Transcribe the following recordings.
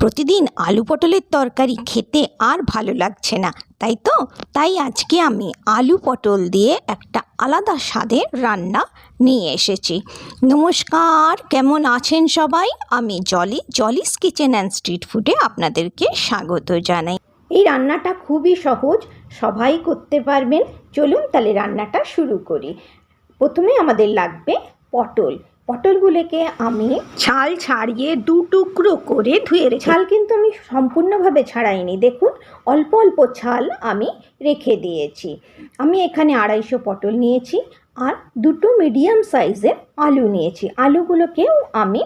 প্রতিদিন আলু পটলের তরকারি খেতে আর ভালো লাগছে না, তাই তো? তাই আজকে আমি আলু পটল দিয়ে একটা আলাদা স্বাদের রান্না নিয়ে এসেছি। নমস্কার, কেমন আছেন সবাই? আমি Jolly, Jolly's kitchen and street ফুডে আপনাদেরকে স্বাগত জানাই। এই রান্নাটা খুবই সহজ, সবাই করতে পারবেন। চলুন তাহলে রান্নাটা শুরু করি। প্রথমে আমাদের লাগবে পটল। পটলগুলোকে আমি ছাল ছাড়িয়ে দু টুকরো করে ধুয়ে রেখে ছাল কিন্তু আমি সম্পূর্ণভাবে ছাড়াইনি। দেখুন অল্প অল্প ছাল আমি রেখে দিয়েছি। আমি এখানে আড়াইশো পটল নিয়েছি আর দুটো মিডিয়াম সাইজের আলু নিয়েছি। আলুগুলোকেও আমি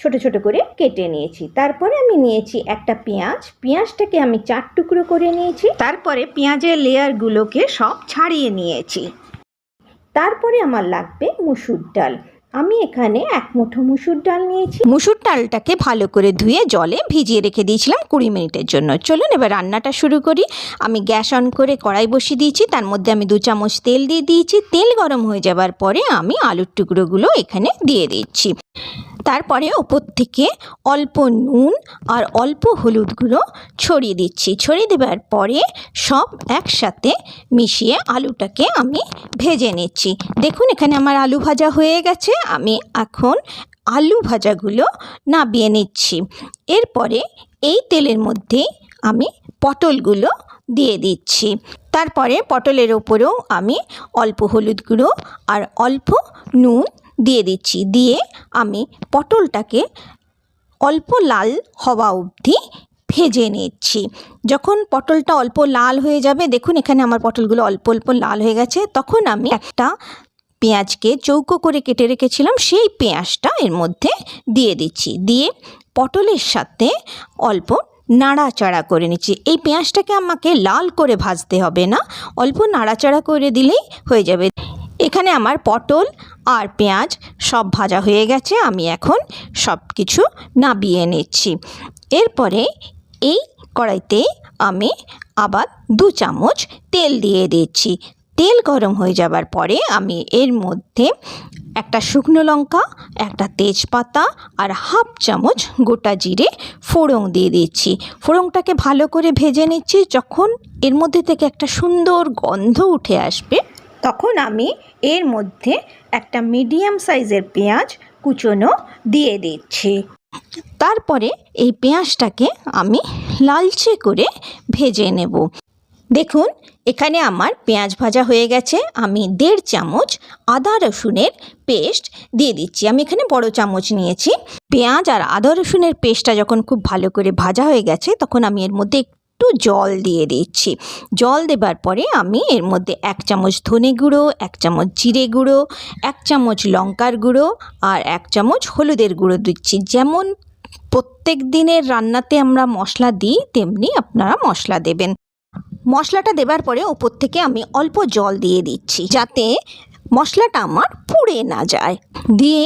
ছোট ছোট করে কেটে নিয়েছি। তারপরে আমি নিয়েছি একটা পেঁয়াজ। পেঁয়াজটাকে আমি চার টুকরো করে নিয়েছি। তারপরে পেঁয়াজের লেয়ারগুলোকে সব ছাড়িয়ে নিয়েছি। তারপরে আমার লাগবে মুসুর ডাল। আমি এখানে এক মুঠো মুসুর ডাল নিয়েছি। মুসুর ডালটাকে ভালো করে ধুয়ে জলে ভিজিয়ে রেখে দিয়েছিলাম কুড়ি মিনিটের জন্য। চলুন এবার রান্নাটা শুরু করি। আমি গ্যাস অন করে কড়াই বসিয়ে দিয়েছি, তার মধ্যে আমি দু চামচ তেল দিয়ে দিয়েছি। তেল গরম হয়ে যাবার পরে আমি আলুর টুকরোগুলো এখানে দিয়ে দিচ্ছি। তারপরে ওপর থেকে অল্প নুন আর অল্প হলুদ গুঁড়ো ছড়িয়ে দিচ্ছি। ছড়িয়ে দেওয়ার পরে সব একসাথে মিশিয়ে আলুটাকে আমি ভেজে নিচ্ছি। দেখুন এখানে আমার আলু ভাজা হয়ে গেছে। আমি এখন আলু ভাজাগুলো নাবিয়ে নিচ্ছি। এরপরে এই তেলের মধ্যে আমি পটলগুলো দিয়ে দিচ্ছি। তারপরে পটলের ওপরেও আমি অল্প হলুদ গুঁড়ো আর অল্প নুন দিয়ে দিচ্ছি। দিয়ে আমি পটলটাকে অল্প লাল হওয়া অবধি ভেজে নিচ্ছি। যখন পটলটা অল্প লাল হয়ে যাবে, দেখুন এখানে আমার পটলগুলো অল্প অল্প লাল হয়ে গেছে, তখন আমি একটা পেঁয়াজকে চৌকো করে কেটে রেখেছিলাম, সেই পেঁয়াজটা এর মধ্যে দিয়ে দিচ্ছি। দিয়ে পটলের সাথে অল্প নাড়াচাড়া করে নিচ্ছি। এই পেঁয়াজটাকে আমাকে লাল করে ভাজতে হবে না, অল্প নাড়াচাড়া করে দিলেই হয়ে যাবে। এখানে আমার পটল আর পেঁয়াজ সব ভাজা হয়ে গেছে, আমি এখন সব কিছু নাবিয়ে নিচ্ছি। এরপরে এই কড়াইতে আমি আবার দু চামচ তেল দিয়ে দিচ্ছি। তেল গরম হয়ে যাবার পরে আমি এর মধ্যে একটা শুকনো লঙ্কা, একটা তেজপাতা আর হাফ চামচ গোটা জিরে ফোড়ং দিয়ে দিচ্ছি। ফোড়ংটাকে ভালো করে ভেজে নিচ্ছি। যখন এর মধ্যে থেকে একটা সুন্দর গন্ধ উঠে আসবে, তখন আমি এর মধ্যে একটা মিডিয়াম সাইজের পেঁয়াজ কুচোনো দিয়ে দিচ্ছি। তারপরে এই পেঁয়াজটাকে আমি লালচে করে ভেজে নেব। দেখুন, এখানে আমার পেঁয়াজ ভাজা হয়ে গেছে। আমি দেড় চামচ আদা রসুনের পেস্ট দিয়ে দিচ্ছি। আমি এখানে বড় চামচ নিয়েছি। পেঁয়াজ আর আদা রসুনের পেস্টটা যখন খুব ভালো করে ভাজা হয়ে গেছে, তখন আমি এর মধ্যে একটু জল দিয়ে দিচ্ছি। জল দেবার পরে আমি এর মধ্যে এক চামচ ধনে গুঁড়ো, এক চামচ জিরে গুঁড়ো, এক চামচ লঙ্কার গুঁড়ো আর এক চামচ হলুদের গুঁড়ো দিচ্ছি। যেমন প্রত্যেক দিনের রান্নাতে আমরা মশলা দিই, তেমনি আপনারা মশলা দেবেন। মশলাটা দেবার পরে ওপর থেকে আমি অল্প জল দিয়ে দিচ্ছি, যাতে মশলাটা আমার পুড়ে না যায়। দিয়ে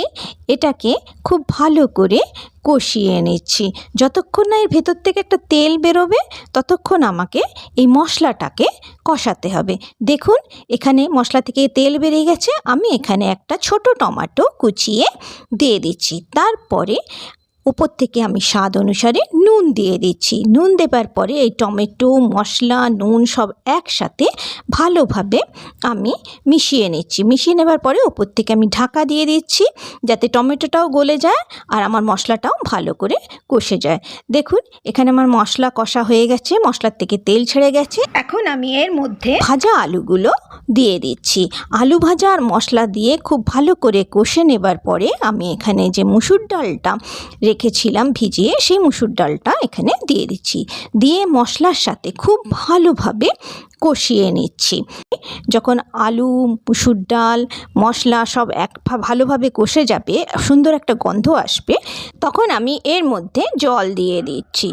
এটাকে খুব ভালো করে কষিয়ে নিচ্ছি। যতক্ষণ না এর ভেতর থেকে একটা তেল বেরোবে, ততক্ষণ আমাকে এই মশলাটাকে কষাতে হবে। দেখুন, এখানে মশলা থেকে তেল বেরিয়ে গেছে, আমি এখানে একটা ছোট টমেটো কুচিয়ে দিয়ে দিচ্ছি। তারপরে উপর থেকে আমি স্বাদ অনুসারে নুন দিয়ে দিচ্ছি। নুন দেবার পরে এই টমেটো, মশলা, নুন সব একসাথে ভালোভাবে আমি মিশিয়ে নিচ্ছি। মিশিয়ে নেবার পরে উপর থেকে আমি ঢাকা দিয়ে দিচ্ছি যাতে টমেটোটাও গলে যায় আর আমার মশলাটাও ভালো করে কষে যায়। দেখুন, এখানে আমার মশলা কষা হয়ে গেছে, মশলার থেকে তেল ছেড়ে গেছে। এখন আমি এর মধ্যে ভাজা আলুগুলো দিয়ে দিচ্ছি। আলু ভাজা আর মশলা দিয়ে খুব ভালো করে কষে নেবার পরে আমি এখানে যে মুসুর ডালটা রেখেছিলাম ভিজিয়ে সেই মুসুর ডালটা এখানে দিয়ে দিচ্ছি। দিয়ে মশলার সাথে খুব ভালোভাবে কষিয়ে নিচ্ছি। যখন আলু, মুসুর ডাল, মশলা সব এক ভালোভাবে কষে যাবে, সুন্দর একটা গন্ধ আসবে, তখন আমি এর মধ্যে জল দিয়ে দিচ্ছি।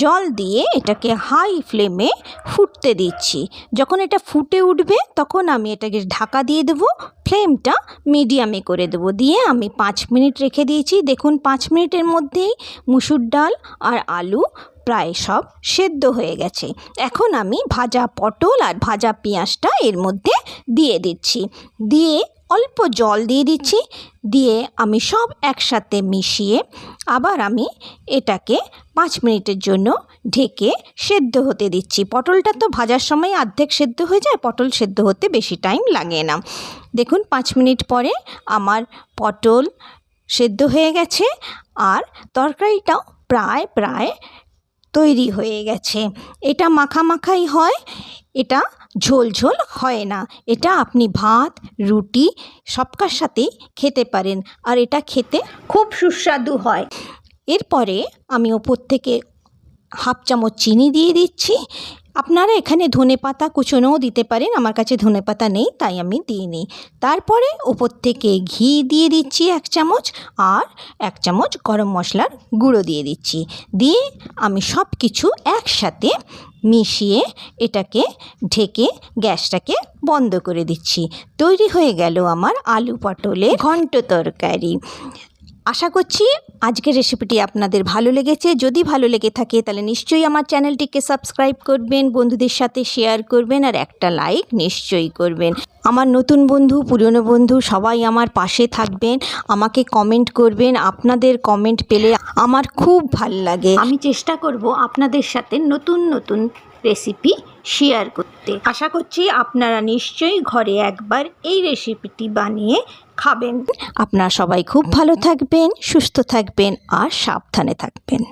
জল দিয়ে এটাকে হাই ফ্লেমে ফুটতে দিচ্ছি। যখন এটা ফুটে উঠবে, তখন আমি এটাকে ঢাকা দিয়ে দেবো। ফ্লেমটা মিডিয়ামে করে দেবো। দিয়ে আমি পাঁচ মিনিট রেখে দিয়েছি। দেখুন, পাঁচ মিনিটের মধ্যেই মুসুর ডাল আর আলু প্রায় সব সেদ্ধ হয়ে গেছে। এখন আমি ভাজা পটল আর ভাজা পেঁয়াজটা এর মধ্যে দিয়ে দিচ্ছি। দিয়ে অল্প জল দিয়ে দিচ্ছি, দিয়ে আমি সব একসাথে মিশিয়ে আবার আমি এটাকে পাঁচ মিনিটের জন্য ঢেকে সেদ্ধ হতে দিচ্ছি। পটলটা তো ভাজার সময় অর্ধেক সেদ্ধ হয়ে যায়, পটল সেদ্ধ হতে বেশি টাইম লাগে না। দেখুন, পাঁচ মিনিট পরে আমার পটল সেদ্ধ হয়ে গেছে আর তরকারিটাও প্রায় প্রায় তৈরি হয়ে গেছে। এটা মাখা মাখাই হয়, এটা ঝোল ঝোল হয় না। এটা আপনি ভাত, রুটি, সবকার সাথেই খেতে পারেন আর এটা খেতে খুব সুস্বাদু হয়। এরপরে আমি ওপর থেকে হাফ চামচ চিনি দিয়ে দিচ্ছি। আপনারা এখানে ধনে পাতা কুচোনোও দিতে পারেন, আমার কাছে ধনে পাতা নেই, তাই আমি দিয়ে দিইনি। তারপরে ওপর থেকে ঘি দিয়ে দিচ্ছি এক চামচ আর এক চামচ গরম মশলার গুঁড়ো দিয়ে দিচ্ছি। দিয়ে আমি সব কিছু একসাথে মিশিয়ে এটাকে ঢেকে গ্যাসটাকে বন্ধ করে দিচ্ছি। তৈরি হয়ে গেল আমার আলু পটলে ঘন্ট তরকারি। আশা করছি আজকের রেসিপিটি আপনাদের ভালো লেগেছে। যদি ভালো লেগে থাকে, তাহলে নিশ্চয়ই আমার চ্যানেলটিকে সাবস্ক্রাইব করবেন, বন্ধুদের সাথে শেয়ার করবেন আর একটা লাইক নিশ্চয়ই করবেন। আমার নতুন বন্ধু, পুরনো বন্ধু, সবাই আমার পাশে থাকবেন, আমাকে কমেন্ট করবেন, আপনাদের কমেন্ট পেলে আমার খুব ভালো লাগে। আমি চেষ্টা করব আপনাদের সাথে নতুন নতুন রেসিপি শেয়ার করতে। আশা করছি আপনারা নিশ্চয়ই ঘরে একবার এই রেসিপিটি বানিয়ে খাবেন। আপনারা সবাই খুব ভালো থাকবেন সুস্থ থাকবেন আর সাবধানে থাকবেন।